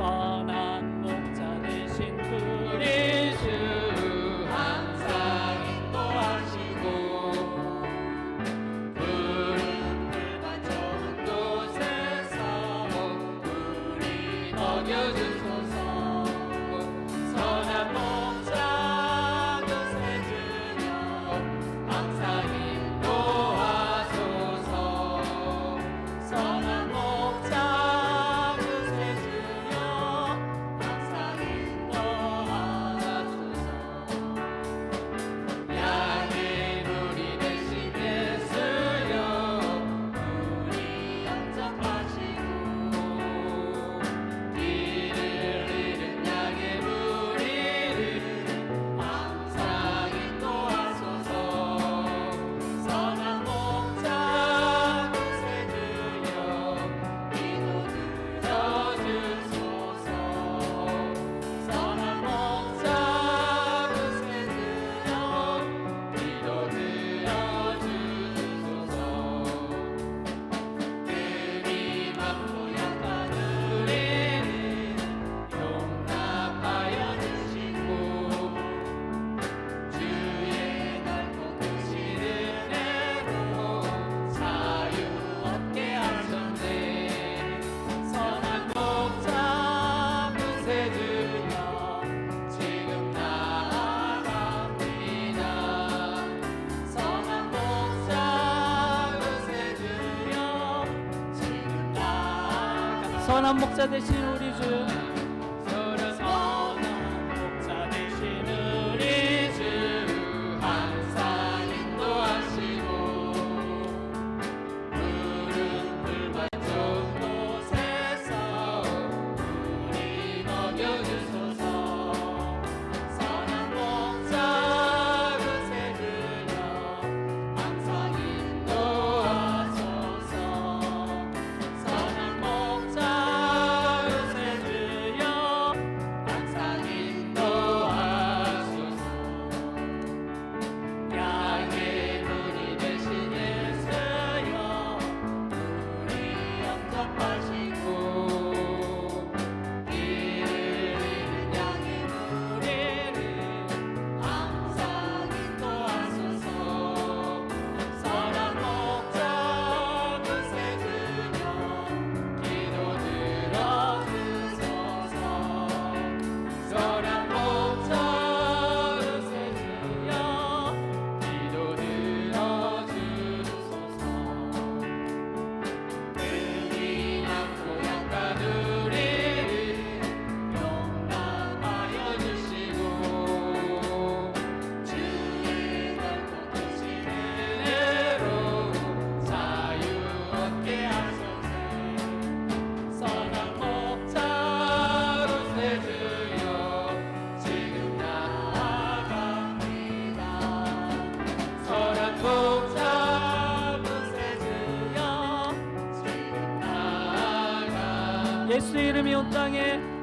선한 목자 되신 그리스 항상 인도하시고 푸른 물과 좋은 곳에서 우리 먹여주시고 선한 목자 되신 우리 주. 예수의 이름이 온 땅에